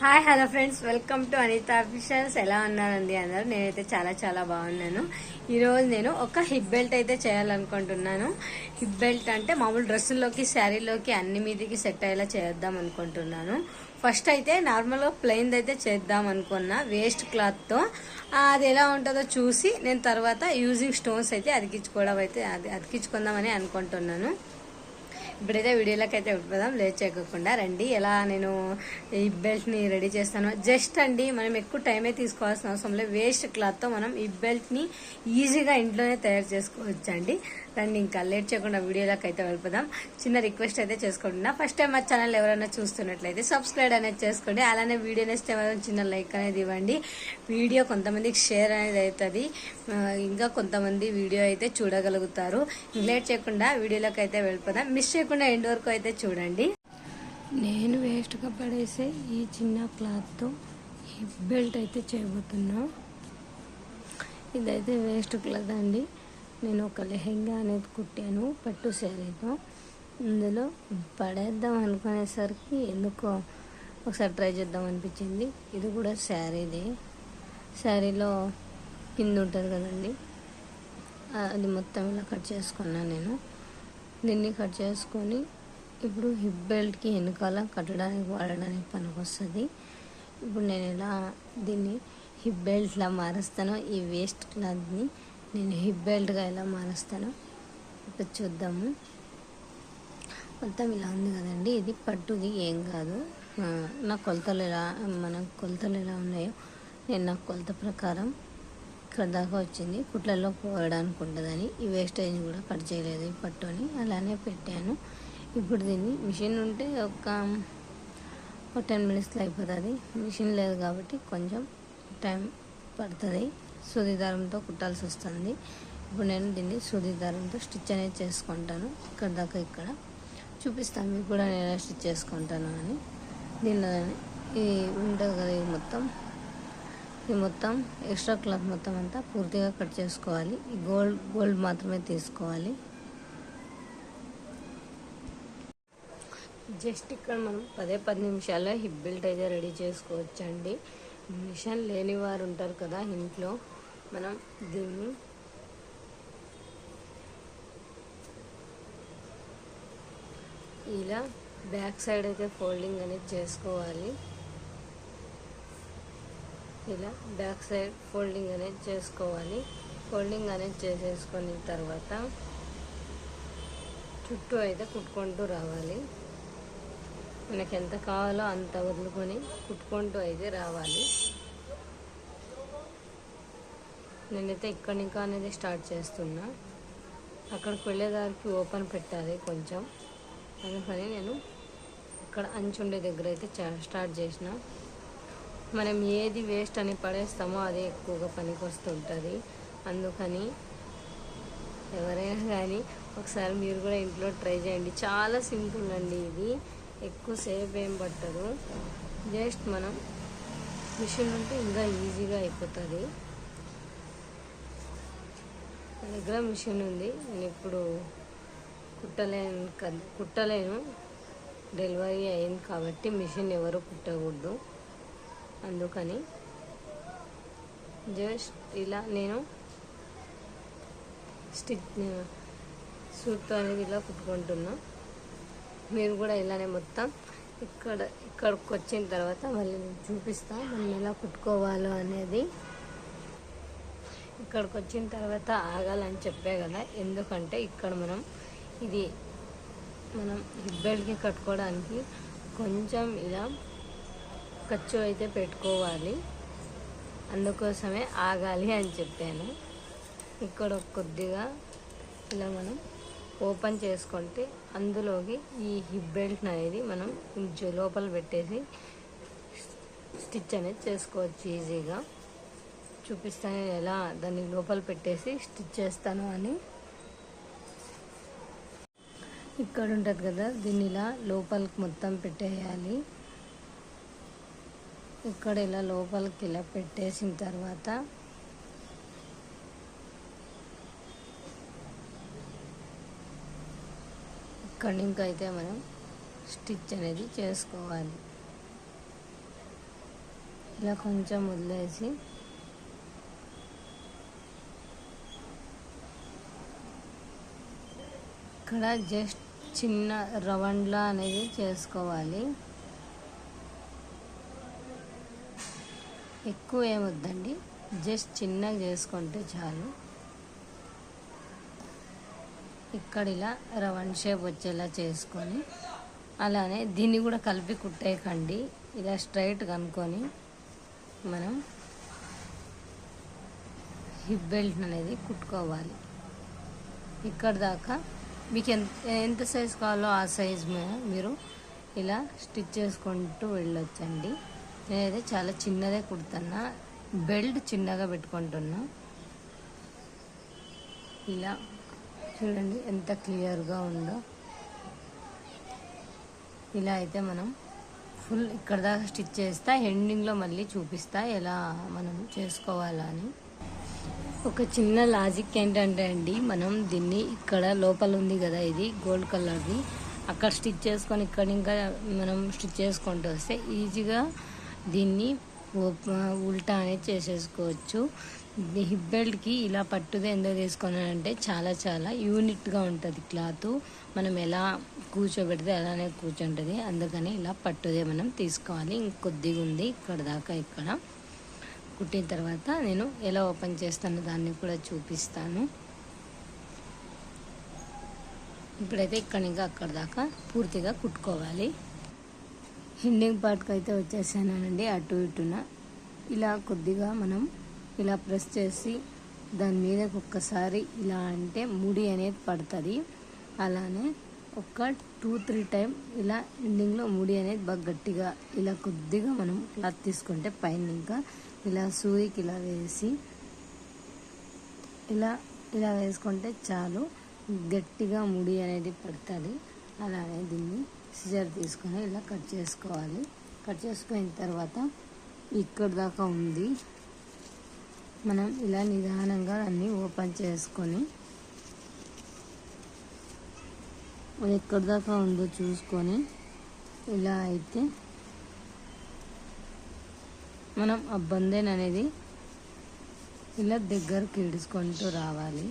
Hi hello friends. Welcome to Anitha officials. ఎలా ఉన్నారండి అందరూ? నేనైతే చాలా చాలా బాగున్నాను. ఈరోజు నేను ఒక హిప్ బెల్ట్ అయితే చేయాలనుకుంటున్నాను. హిప్ బెల్ట్ అంటే మామూలు డ్రెస్సుల్లోకి శారీలోకి అన్ని మీదకి సెట్ అయ్యేలా చేద్దాం అనుకుంటున్నాను. ఫస్ట్ అయితే నార్మల్గా ప్లెయిన్ అయితే చేద్దాం అనుకున్నా వేస్ట్ క్లాత్తో అది ఎలా ఉంటుందో చూసి నేను తర్వాత యూజింగ్ స్టోన్స్ అయితే అతికించుకోవడం అయితే అది అతికించుకుందామని అనుకుంటున్నాను. ఇప్పుడైతే వీడియోలోకి అయితే వెళ్ళిపోదాం. లేట్ చేయకుండా రండి. ఎలా నేను ఈ బెల్ట్ని రెడీ చేస్తాను జస్ట్ అండి మనం ఎక్కువ టైమే తీసుకోవాల్సిన అవసరం లేదు. వేస్ట్ క్లాత్తో మనం ఈ బెల్ట్ని ఈజీగా ఇంట్లోనే తయారు చేసుకోవచ్చు అండి రండి ఇంకా లేట్ చేయకుండా వీడియోలోకి అయితే వెళ్ళిపోదాం. చిన్న రిక్వెస్ట్ అయితే చేసుకుంటున్నా. ఫస్ట్ టైం మా ఛానల్ ఎవరైనా చూస్తున్నట్లయితే సబ్స్క్రైబ్ అనేది చేసుకోండి. అలానే వీడియో నెక్స్ట్ చిన్న లైక్ అనేది ఇవ్వండి. వీడియో కొంతమందికి షేర్ అనేది అవుతుంది. ఇంకా కొంతమంది వీడియో అయితే చూడగలుగుతారు. లేట్ చేయకుండా వీడియోలోకి అయితే వెళ్ళిపోదాం. మిస్ చేయకుండా ఎండ్ వరకు అయితే చూడండి. నేను వేస్ట్గా పడేసే ఈ చిన్న క్లాత్తో హిప్ బెల్ట్ అయితే చేయబోతున్నా. ఇదైతే వేస్ట్ క్లాత్ అండి. నేను ఒక లెహెంగా అనేది కుట్టాను పట్టు శారీతో. ఇందులో పడేద్దాం అనుకునేసరికి ఎందుకో ఒకసారి ట్రై చేద్దాం అనిపించింది. ఇది కూడా శారీదే. శారీలో కింద ఉంటుంది కదండి. అది మొత్తం ఇలా కట్ చేసుకున్నాను నేను. దీన్ని కట్ చేసుకొని ఇప్పుడు హిప్ బెల్ట్కి వెనకాల కట్టడానికి వాడడానికి పనికొస్తుంది. ఇప్పుడు నేను ఎలా దీన్ని హిప్ బెల్ట్లా మారుస్తానో ఈ వేస్ట్ క్లాత్ని నేను హిప్ బెల్ట్గా ఎలా మారుస్తానో ఇప్పుడు చూద్దాము. మొత్తం ఇలా ఉంది కదండి. ఇది పట్టుది ఏం కాదు. నా కొలతలు ఎలా మన కొలతలు ఎలా ఉన్నాయో నేను నా కొలత ప్రకారం ఇక్కడ దాకా వచ్చింది. కుట్లలో పోయడానికి ఉంటుందని ఈ వేస్టేజ్ కూడా కట్ చేయలేదు ఈ పట్టుని. అలానే పెట్టాను. ఇప్పుడు దీన్ని మిషన్ ఉంటే ఒక ఒక టెన్ మినిట్స్లో అయిపోతుంది. మిషన్ లేదు కాబట్టి కొంచెం టైం పడుతుంది. సూది దారంతో కుట్టాల్సి వస్తుంది. ఇప్పుడు నేను దీన్ని సూది దారంతో స్టిచ్ అనేది చేసుకుంటాను. ఇక్కడ దాకా ఇక్కడ. చూపిస్తాను. మీకు కూడా నేను ఎలా స్టిచ్ చేసుకుంటాను అని. దీనిలో ఈ ఉంటుంది కదా ఇది మొత్తం. ఇది మొత్తం ఎక్స్ట్రా క్లాత్ మొత్తం అంతా పూర్తిగా కట్ చేసుకోవాలి. ఈ గోల్డ్ గోల్డ్ మాత్రమే తీసుకోవాలి. జస్ట్ ఇక్కడ మనం పదే పది నిమిషాల్లో హిప్ బెల్ట్ అయితే రెడీ చేసుకోవచ్చండి. మిషన్ లేని వారు ఉంటారు కదా ఇంట్లో. మనం దీన్ని ఇలా బ్యాక్ సైడ్ అయితే ఫోల్డింగ్ అనేది చేసుకోవాలి. ఇలా బ్యాక్ సైడ్ ఫోల్డింగ్ అనేది చేసుకోవాలి. ఫోల్డింగ్ అనేది చేసేసుకున్న తర్వాత చుట్టూ అయితే కుట్టుకుంటూ రావాలి. మనకి ఎంత కావాలో అంత వదులుకొని కుట్టుకుంటూ అయితే రావాలి. నేనైతే ఇక్కడి ఇంకా అనేది స్టార్ట్ చేస్తున్నా. అక్కడికి వెళ్ళేదానికి ఓపెన్ పెట్టాలి కొంచెం. అందుకని నేను ఇక్కడ అంచుండే దగ్గర అయితే స్టార్ట్ చేసిన. మనం ఏది వేస్ట్ అని పడేస్తామో అదే ఎక్కువగా పనికి వస్తుంటుంది. అందుకని ఎవరైనా కానీ ఒకసారి మీరు కూడా ఇంట్లో ట్రై చేయండి. చాలా సింపుల్ అండి ఇది. ఎక్కువసేపు ఏం పట్టదు. జస్ట్ మనం మిషన్ ఉంటే ఇంకా ఈజీగా అయిపోతుంది. నా దగ్గర మిషన్ ఉంది. నేను ఇప్పుడు కుట్టలేను కదా కుట్టలేను. డెలివరీ అయింది కాబట్టి మిషన్ ఎవరు కుట్టకూడదు. అందుకని జస్ట్ ఇలా నేను స్టిచ్ సూట్తో అనేది ఇలా కుట్టుకుంటున్నా. మీరు కూడా ఇలానే మొత్తం ఇక్కడ ఇక్కడికి వచ్చిన తర్వాత మళ్ళీ నేను చూపిస్తాను మనం ఎలా కుట్టుకోవాలో అనేది. ఇక్కడికి వచ్చిన తర్వాత ఆగాలని చెప్పే కదా. ఎందుకంటే ఇక్కడ మనం ఇది మనం హిబ్బెల్కి కట్టుకోవడానికి కొంచెం ఇలా ఖర్చు అయితే పెట్టుకోవాలి. అందుకోసమే ఆగాలి అని చెప్పాను. ఇక్కడ కొద్దిగా ఇలా మనం ఓపెన్ చేసుకుంటే అందులోకి ఈ హిప్ బెల్ట్ అనేది మనం లోపల పెట్టేసి స్టిచ్ అనేది చేసుకోవచ్చు ఈజీగా. చూపిస్తాను ఎలా దాన్ని లోపల పెట్టేసి స్టిచ్ చేస్తాను అని. ఇక్కడ ఉంటుంది కదా దీన్ని ఇలా లోపలికి మొత్తం పెట్టేయాలి. ఇక్కడ ఇలా లోపలికి ఇలా పెట్టేసిన తర్వాత ఇక్కడ ఇంకా అయితే మనం స్టిచ్ అనేది చేసుకోవాలి. ఇలా కొంచెం వదిలేసి ఇక్కడ జస్ట్ చిన్న రవండ్లా అనేది చేసుకోవాలి. ఎక్కువ ఏమొద్దండి జస్ట్ చిన్నగా చేసుకుంటే చాలు. ఇక్కడ ఇలా రౌండ్ షేప్ వచ్చేలా చేసుకొని అలానే దీన్ని కూడా కలిపి కుట్టేయకండి. ఇలా స్ట్రైట్ కనుక్కొని మనం హిప్ బెల్ట్ అనేది కుట్టుకోవాలి. ఇక్కడ దాకా మీకు ఎంత ఎంత సైజ్ కావాలో ఆ సైజ్ మీరు ఇలా స్టిచ్ చేసుకుంటూ వెళ్ళొచ్చండి. నేనైతే చాలా చిన్నదే కుడుతున్నా. బెల్ట్ చిన్నగా పెట్టుకుంటున్నా. ఇలా చూడండి ఎంత క్లియర్గా ఉందో. ఇలా అయితే మనం ఫుల్ ఇక్కడ దాకా స్టిచ్ చేస్తా ఎండింగ్లో మళ్ళీ చూపిస్తా ఎలా మనం చేసుకోవాలని. ఒక చిన్న లాజిక్ ఏంటంటే అండి మనం దీన్ని ఇక్కడ లోపల ఉంది కదా ఇది గోల్డ్ కలర్ది. అక్కడ స్టిచ్ చేసుకొని ఇక్కడ ఇంకా మనం స్టిచ్ చేసుకుంటూ వస్తే ఈజీగా దీన్ని ఉల్టా అనేది చేసేసుకోవచ్చు. హిప్ బెల్ట్కి ఇలా పట్టుదే ఎందుకు తీసుకున్నానంటే చాలా చాలా యూనిట్గా ఉంటుంది క్లాత్. మనం ఎలా కూర్చోబెడితే అలానే కూర్చుంటుంది. అందుకని ఇలా పట్టుదే మనం తీసుకోవాలి. ఇంకొద్దిగా ఉంది ఇక్కడ దాకా ఇక్కడ. కుట్టిన తర్వాత నేను ఎలా ఓపెన్ చేస్తానో దాన్ని కూడా చూపిస్తాను. ఇప్పుడైతే ఇక్కడ ఇంకా అక్కడ దాకా పూర్తిగా కుట్టుకోవాలి. ఎండింగ్ పార్ట్కి అయితే వచ్చేసానండి అటు ఇటున. ఇలా కొద్దిగా మనం ఇలా ప్రెస్ చేసి దాని మీద ఒక్కసారి ఇలా అంటే ముడి అనేది పడుతుంది. అలానే ఒక టూ త్రీ టైం ఇలా ఎండింగ్లో ముడి అనేది బాగా గట్టిగా ఇలా కొద్దిగా మనం క్లాత్ తీసుకుంటే పైన ఇంకా ఇలా సూదికి ఇలా వేసి ఇలా ఇలా వేసుకుంటే చాలు గట్టిగా ముడి అనేది పడుతుంది అలానే దీన్ని సిజర్ తీసుకొని ఇలా కట్ చేసుకోవాలి కట్ చేసుకున్న తర్వాత ఇక్కడ దాకా ఉంది మనం ఇలా నిదానంగా అన్నీ ఓపెన్ చేసుకొని అది ఎక్కడి దాకా ఉందో చూసుకొని ఇలా అయితే మనం ఆ బందెన్ అనేది ఇలా దగ్గరకు ఇడుచుకుంటూ రావాలి.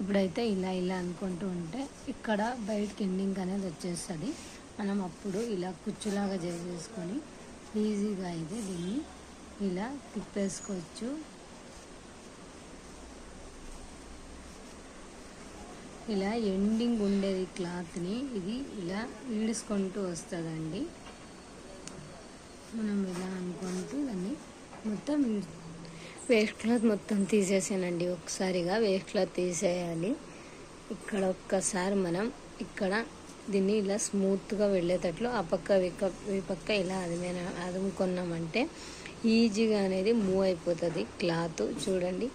ఇప్పుడైతే ఇలా ఇలా అనుకుంటూ ఉంటే ఇక్కడ బయటకి ఎండింగ్ అనేది వచ్చేస్తుంది. మనం అప్పుడు ఇలా కుచ్చులాగా చేసేసుకొని ఈజీగా అయితే దీన్ని ఇలా తిప్పేసుకోవచ్చు. ఇలా ఎండింగ్ ఉండేది క్లాత్ని. ఇది ఇలా ఈడుచుకుంటూ వస్తుందండి. మనం ఇలా అనుకుంటూ దాన్ని మొత్తం వేస్ట్ క్లాత్ మొత్తం తీసేసానండి. ఒకసారిగా వేస్ట్ క్లాత్ తీసేయాలి. ఇక్కడ ఒక్కసారి మనం ఇక్కడ దీన్ని ఇలా స్మూత్గా వెళ్ళేటట్లు ఆ పక్క ఈ పక్క ఇలా అదిమైన అదుముకున్నామంటే ఈజీగా అనేది మూవ్ అయిపోతుంది క్లాత్. చూడండి.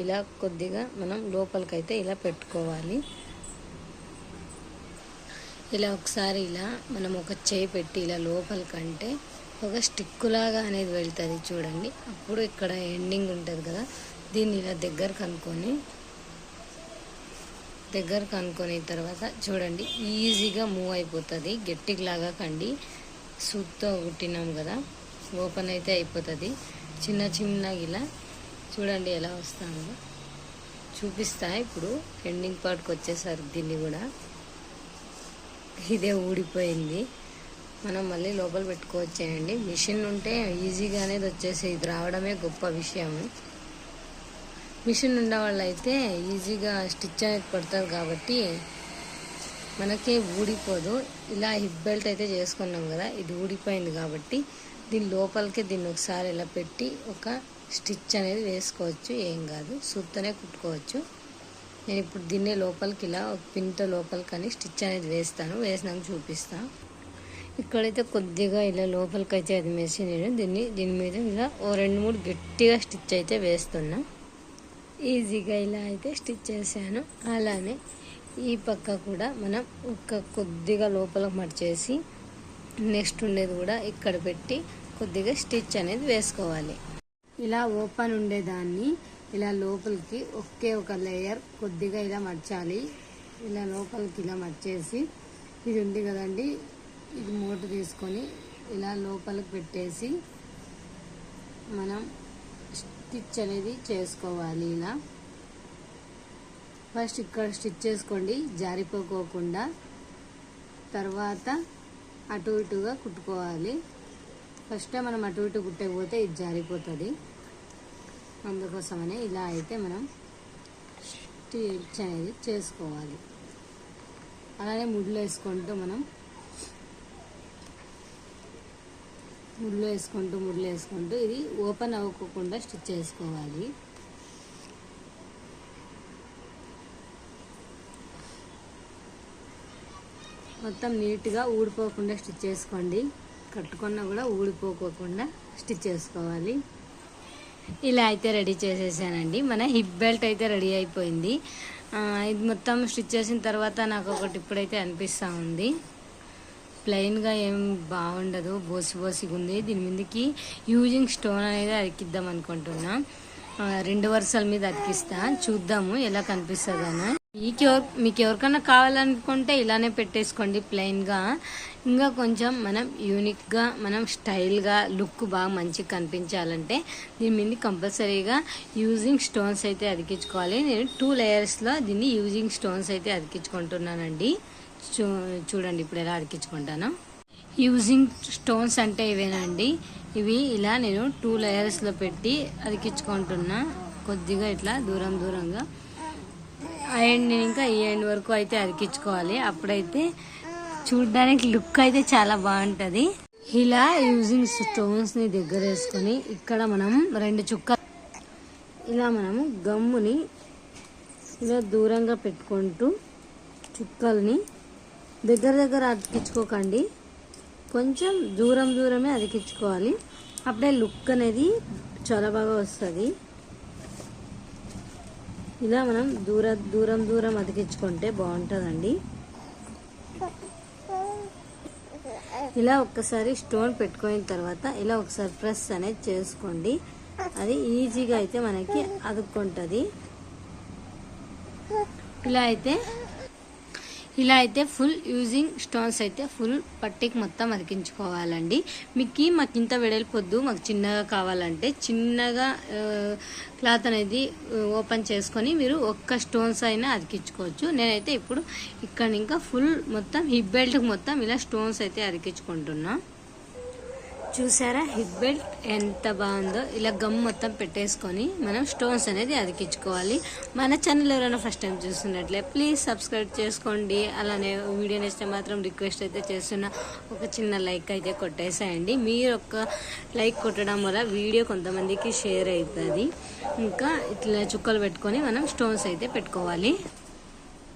ఇలా కొద్దిగా మనం లోపలికైతే ఇలా పెట్టుకోవాలి. ఇలా ఒకసారి ఇలా మనం ఒక చేయి పెట్టి ఇలా లోపలికంటే ఒక స్టిక్కులాగా అనేది వెళ్తుంది చూడండి. అప్పుడు ఇక్కడ ఎండింగ్ ఉంటుంది కదా దీన్ని ఇలా దగ్గర కనుక్కొని దగ్గర కనుక్కొని తర్వాత చూడండి ఈజీగా మూవ్ అయిపోతుంది. గట్టిలాగా కండి. సూప్తో కుట్టినాం కదా ఓపెన్ అయితే అయిపోతుంది. చిన్న చిన్నగా ఇలా చూడండి ఎలా వస్తుందో చూపిస్తా ఇప్పుడు. ఎండింగ్ పార్ట్కి వచ్చేసరికి దీన్ని కూడా. ఇదే ఊడిపోయింది. మనం మళ్ళీ లోపల పెట్టుకోవచ్చేయండి. మిషన్ ఉంటే ఈజీగా అనేది వచ్చేసి ఇది రావడమే గొప్ప విషయం. మిషన్ ఉండే అయితే ఈజీగా స్టిచ్ అనేది పడుతుంది కాబట్టి మనకి ఊడిపోదు. ఇలా హిప్ బెల్ట్ అయితే చేసుకున్నాం కదా ఇది ఊడిపోయింది కాబట్టి దీని లోపలికి దీన్ని ఒకసారి ఇలా పెట్టి ఒక స్టిచ్ అనేది వేసుకోవచ్చు ఏం కాదు. సూత్తోనే కుట్టుకోవచ్చు. నేను ఇప్పుడు దీన్నే లోపలికి ఇలా ఒక పిన్తో లోపలికి అని స్టిచ్ అనేది వేస్తాను. వేసినాక చూపిస్తాను ఇక్కడైతే కొద్దిగా ఇలా లోపలికి అయితే అది మెషిన్ నేను దీన్ని దీని మీద ఇలా ఓ రెండు మూడు గట్టిగా స్టిచ్ అయితే వేస్తున్నా. ఈజీగా ఇలా అయితే స్టిచ్ చేశాను. అలానే ఈ పక్క కూడా మనం ఒక కొద్దిగా లోపలికి మడిచేసి నెక్స్ట్ ఉండేది కూడా ఇక్కడ పెట్టి కొద్దిగా స్టిచ్ అనేది వేసుకోవాలి. ఇలా ఓపెన్ ఉండేదాన్ని. ఇలా లోపలికి ఒకే ఒక లేయర్ కొద్దిగా ఇలా మర్చాలి. ఇలా లోపలికి ఇలా మర్చేసి ఇది ఉంది కదండి. ఇది మూట తీసుకొని ఇలా లోపలికి పెట్టేసి మనం స్టిచ్ అనేది చేసుకోవాలి ఇలా. ఫస్ట్ ఇక్కడ స్టిచ్ చేసుకోండి. జారిపోకోకుండా తర్వాత అటు ఇటుగా కుట్టుకోవాలి. ఫస్ట్ మనం అటు ఇటు కుట్టకపోతే ఇది జారిపోతుంది. అందుకోసమనే ఇలా అయితే మనం స్టిచ్ అనేది చేసుకోవాలి. అలానే ముడ్లు వేసుకుంటూ మనం ముడ్లు వేసుకుంటూ ముడ్లు వేసుకుంటూ ఇది ఓపెన్ అవ్వకుండా స్టిచ్ చేసుకోవాలి. మొత్తం నీట్గా ఊడిపోకుండా స్టిచ్ చేసుకోండి. కట్టుకున్నా కూడా ఊడిపోకోకుండా స్టిచ్ చేసుకోవాలి. ఇలా అయితే రెడీ చేసేసానండి. మన హిప్ బెల్ట్ అయితే రెడీ అయిపోయింది. ఇది మొత్తం స్టిచ్ చేసిన తర్వాత నాకు ఒకటి ఇప్పుడైతే అనిపిస్తూ ఉంది. ప్లెయిన్గా ఏం బాగుండదు. బోసి బోసిగా ఉంది. దీని మీదకి యూజింగ్ స్టోన్ అనేది అతికిద్దాం అనుకుంటున్నా. రెండు వరుసల మీద అతికిస్తా చూద్దాము ఎలా కనిపిస్తుందని. మీకు ఎవరు మీకు ఎవరికైనా కావాలనుకుంటే ఇలానే పెట్టేసుకోండి ప్లెయిన్గా ఇంకా కొంచెం మనం యూనిక్గా మనం స్టైల్గా లుక్ బాగా మంచిగా కనిపించాలంటే దీని మీద కంపల్సరీగా యూజింగ్ స్టోన్స్ అయితే అతికించుకోవాలి. నేను టూ లేయర్స్లో దీన్ని యూజింగ్ స్టోన్స్ అయితే అతికించుకుంటున్నానండి. చూ చూడండి ఇప్పుడు ఎలా అతికించుకుంటాను. యూజింగ్ స్టోన్స్ అంటే ఇవేనండి. ఇవి ఇలా నేను టూ లేయర్స్లో పెట్టి అతికించుకుంటున్నా. కొద్దిగా ఇట్లా దూరం దూరంగా. ఆ ఎండ్ నేను ఇంకా ఈ ఎండ్ వరకు అయితే అతికించుకోవాలి. అప్పుడైతే చూడడానికి లుక్ అయితే చాలా బాగుంటుంది. ఇలా యూజింగ్ స్టోన్స్ని దగ్గర వేసుకొని ఇక్కడ మనం రెండు చుక్క ఇలా మనము గమ్ముని ఇలా దూరంగా పెట్టుకుంటూ చుక్కల్ని దగ్గర దగ్గర అతికించుకోకండి. కొంచెం దూరం దూరమే అతికించుకోవాలి. అప్పుడే లుక్ అనేది చాలా బాగా వస్తుంది. ఇలా మనం దూర దూరం దూరం అతికించుకుంటే బాగుంటుందండి. ఇలా ఒక్కసారి స్టోన్ పెట్టుకున్న తర్వాత ఇలా ఒకసారి ప్రెస్ అనేది చేసుకోండి. అది ఈజీగా అయితే మనకి అదుక్కుంటుంది. ఇలా అయితే ఇలా అయితే ఫుల్ యూజింగ్ స్టోన్స్ అయితే ఫుల్ పట్టికి మొత్తం అతికించుకోవాలండి. మీకు మాకు ఇంత వెడల్పొద్దు మాకు చిన్నగా కావాలంటే చిన్నగా క్లాత్ అనేది ఓపెన్ చేసుకొని మీరు ఒక్క స్టోన్స్ అయినా అతికించుకోవచ్చు. నేనైతే ఇప్పుడు ఇక్కడ ఇంకా ఫుల్ మొత్తం హిప్ బెల్ట్కి మొత్తం ఇలా స్టోన్స్ అయితే అరికించుకుంటున్నాను చూసారా? హిప్ బెల్ట్ ఎంత బాగుందో? ఇలా గమ్ మొత్తం పెట్టేసుకొని మనం స్టోన్స్ అనేది అతికించుకోవాలి. మన ఛానల్ ఎవరైనా ఫస్ట్ టైం చూస్తున్నట్లే ప్లీజ్ సబ్స్క్రైబ్ చేసుకోండి. అలానే వీడియో నచ్చితే మాత్రం రిక్వెస్ట్ అయితే చేస్తున్నా. ఒక చిన్న లైక్ అయితే కొట్టేసేయండి. మీరు ఒక లైక్ కొట్టడం వల్ల వీడియో కొంతమందికి షేర్ అవుతుంది ఇంకా ఇట్లా చుక్కలు పెట్టుకొని మనం స్టోన్స్ అయితే పెట్టుకోవాలి.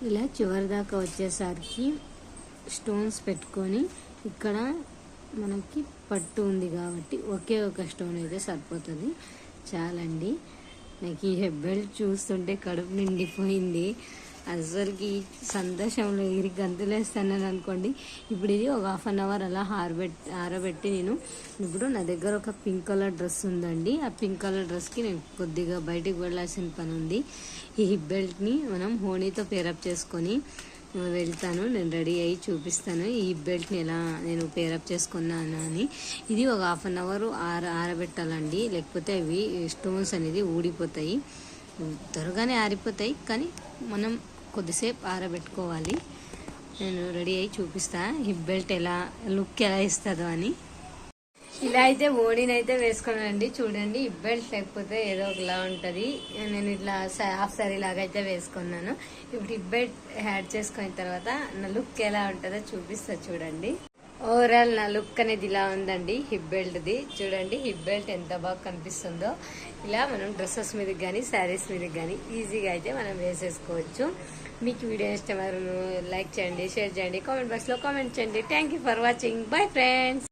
ఇలా చివరి దాకా వచ్చేసరికి స్టోన్స్ పెట్టుకొని ఇక్కడ మనకి పట్టు ఉంది కాబట్టి ఒకే ఒక స్టోన్ అయితే సరిపోతుంది. చాలండి. నాకు ఈ బెల్ట్ చూస్తుంటే కడుపు నిండిపోయింది. అసలుకి సంతోషంలో ఇరి గంతులేస్తానని అనుకోండి. ఇప్పుడు ఇది ఒక హాఫ్ అన్ అవర్ అలా ఆరబెట్టి ఆరబెట్టి నేను ఇప్పుడు నా దగ్గర ఒక పింక్ కలర్ డ్రెస్ ఉందండి. ఆ పింక్ కలర్ డ్రెస్కి నేను కొద్దిగా బయటికి వెళ్ళాల్సిన పని ఉంది. ఈ బెల్ట్ని మనం హోనీతో పేరప్ చేసుకొని వెళ్తాను. నేను రెడీ అయ్యి చూపిస్తాను. ఈ బెల్ట్ని ఎలా నేను పేరప్ చేసుకున్నాను అని. ఇది ఒక హాఫ్ అన్ అవర్ ఆర ఆరబెట్టాలండి. లేకపోతే అవి స్టోన్స్ అనేది ఊడిపోతాయి. త్వరగానే ఆరిపోతాయి కానీ మనం కొద్దిసేపు ఆరబెట్టుకోవాలి. నేను రెడీ అయ్యి చూపిస్తా. హిప్ బెల్ట్ ఎలా లుక్ ఎలా ఇస్తుందో అని. ఇలా అయితే ఓడిని అయితే వేసుకున్నానండి. చూడండి ఇబ్బంది లేకపోతే ఏదో ఒకలా ఉంటది. నేను ఇట్లా హాఫ్ సారీ లాగా అయితే వేసుకున్నాను. ఇప్పుడు హిప్ బెల్ట్ యాడ్ చేసుకున్న తర్వాత నా లుక్ ఎలా ఉంటుందో చూపిస్తా చూడండి. ఓవరాల్ నా లుక్ అనేది ఇలా ఉందండి హిప్ బెల్ట్ది చూడండి హిప్ బెల్ట్ ఎంత బాగా కనిపిస్తుందో. ఇలా మనం డ్రెస్సెస్ మీద కానీ శారీస్ మీదకి కానీ ఈజీగా అయితే మనం వేసేసుకోవచ్చు. మీకు వీడియో ఇష్టం లైక్ చేయండి షేర్ చేయండి కామెంట్ బాక్స్లో కామెంట్ చేయండి. Thank you for watching bye friends